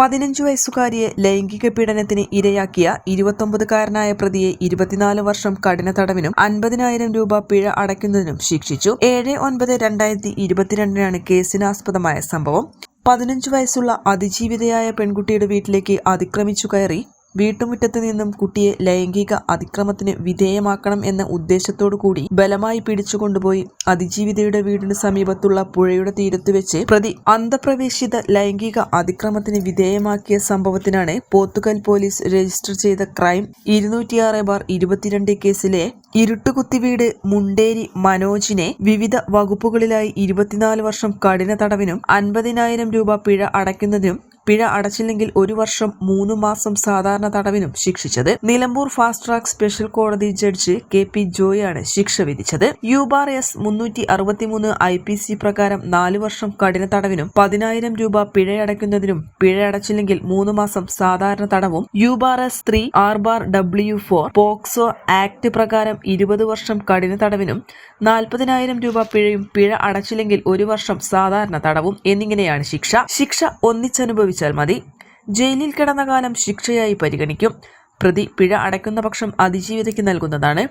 പതിനഞ്ചു വയസ്സുകാരിയെ ലൈംഗിക പീഡനത്തിന് ഇരയാക്കിയ ഇരുപത്തൊമ്പതുകാരനായ പ്രതിയെ ഇരുപത്തിനാല് വർഷം കഠിന തടവിനും അൻപതിനായിരം രൂപ പിഴ അടയ്ക്കുന്നതിനും ശിക്ഷിച്ചു. ഏഴ് ഒൻപത് രണ്ടായിരത്തി ഇരുപത്തിരണ്ടിനാണ് കേസിനാസ്പദമായ സംഭവം. പതിനഞ്ചു വയസ്സുള്ള അതിജീവിതയായ പെൺകുട്ടിയുടെ വീട്ടിലേക്ക് അതിക്രമിച്ചു കയറി വീട്ടുമുറ്റത്ത് നിന്നും കുട്ടിയെ ലൈംഗിക അതിക്രമത്തിന് വിധേയമാക്കണം എന്ന ഉദ്ദേശത്തോടു കൂടി ബലമായി പിടിച്ചുകൊണ്ടുപോയി അതിജീവിതയുടെ വീടിന് സമീപത്തുള്ള പുഴയുടെ തീരത്ത് വെച്ച് പ്രതി അന്ധപ്രവേശിത ലൈംഗിക അതിക്രമത്തിന് വിധേയമാക്കിയ സംഭവത്തിനാണ് പോത്തുകൽ പോലീസ് രജിസ്റ്റർ ചെയ്ത ക്രൈം ഇരുന്നൂറ്റിയാറ് ബാർ ഇരുപത്തിരണ്ട് കേസിലെ ഇരുട്ടുകുത്തിവീട് മുണ്ടേരി മനോജിനെ വിവിധ വകുപ്പുകളിലായി ഇരുപത്തിനാല് വർഷം കഠിന തടവിനും അൻപതിനായിരം രൂപ പിഴ അടയ്ക്കുന്നതിനും പിഴ അടച്ചില്ലെങ്കിൽ ഒരു വർഷം മൂന്ന് മാസം സാധാരണ തടവിനും ശിക്ഷിച്ചത്. നിലമ്പൂർ ഫാസ്റ്റ് ട്രാക്ക് സ്പെഷ്യൽ കോടതി ജഡ്ജ് കെ പി ജോയാണ് ശിക്ഷ വിധിച്ചത്. യുബാർ എസ് മുന്നൂറ്റി അറുപത്തിമൂന്ന് ഐ പി സി പ്രകാരം നാല് വർഷം കഠിന തടവിനും പതിനായിരം രൂപ പിഴയടയ്ക്കുന്നതിനും പിഴ അടച്ചില്ലെങ്കിൽ മൂന്ന് മാസം സാധാരണ തടവും. U bar S three R bar W four POCSO act പ്രകാരം ഇരുപത് വർഷം കഠിന തടവിനും നാൽപ്പതിനായിരം രൂപ പിഴയും പിഴ അടച്ചില്ലെങ്കിൽ ഒരു വർഷം സാധാരണ തടവും എന്നിങ്ങനെയാണ് ശിക്ഷ. ശിക്ഷ ഒന്നിച്ചനുഭവിച്ചാൽ മതി. ജയിലിൽ കിടന്ന കാലം ശിക്ഷയായി പരിഗണിക്കും. പ്രതി പിഴ അടയ്ക്കുന്ന പക്ഷം അതിജീവിതയ്ക്ക് നൽകുന്നതാണ്.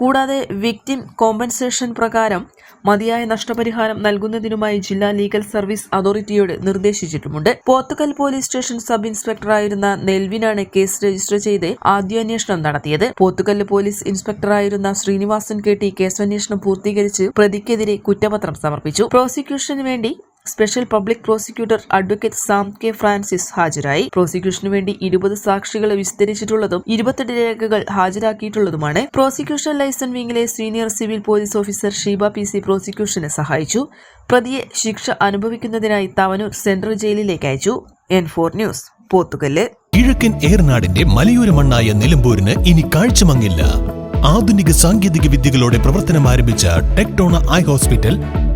കൂടാതെ വിക്ടിം കോമ്പൻസേഷൻ പ്രകാരം മതിയായ നഷ്ടപരിഹാരം നൽകുന്നതിനുമായി ജില്ലാ ലീഗൽ സർവീസ് അതോറിറ്റിയോട് നിർദ്ദേശിച്ചിട്ടുമുണ്ട്. പോത്തുകൽ പോലീസ് സ്റ്റേഷൻ സബ് ഇൻസ്പെക്ടറായിരുന്ന നെൽവിനാണ് കേസ് രജിസ്റ്റർ ചെയ്ത് ആദ്യാന്വേഷണം നടത്തിയത്. പോത്തുകല്ല് പോലീസ് ഇൻസ്പെക്ടറായിരുന്ന ശ്രീനിവാസൻ കെ ടി കേസന്വേഷണം പൂർത്തീകരിച്ച് പ്രതിക്കെതിരെ കുറ്റപത്രം സമർപ്പിച്ചു. പ്രോസിക്യൂഷന് വേണ്ടി special public prosecutor advocate Sam K Francis ഹാജരായി. പ്രോസിക്യൂഷനു വേണ്ടി ഇരുപത് സാക്ഷികളെ വിസ്തരിച്ചിട്ടുള്ളതും ഇരുപത്തെട്ട് രേഖകൾ ഹാജരാക്കിയിട്ടുള്ളതുമാണ്. Prosecution liaison വിംഗിലെ senior civil police officer Sheeba P C പ്രോസിക്യൂഷനെ സഹായിച്ചു. പ്രതിയെ ശിക്ഷ അനുഭവിക്കുന്നതിനായി തവനൂർ സെൻട്രൽ ജയിലിലേക്ക് അയച്ചു. N four news Pothukal. കിഴക്കൻ ഏർനാടിന്റെ മലയോര മണ്ണായ നിലമ്പൂരിന് ഇനി കാഴ്ചമങ്ങില്ല. ആധുനിക സാങ്കേതിക വിദ്യകളോടെ പ്രവർത്തനം ആരംഭിച്ച ടെക്ടോണ ഐ ഹോസ്പിറ്റൽ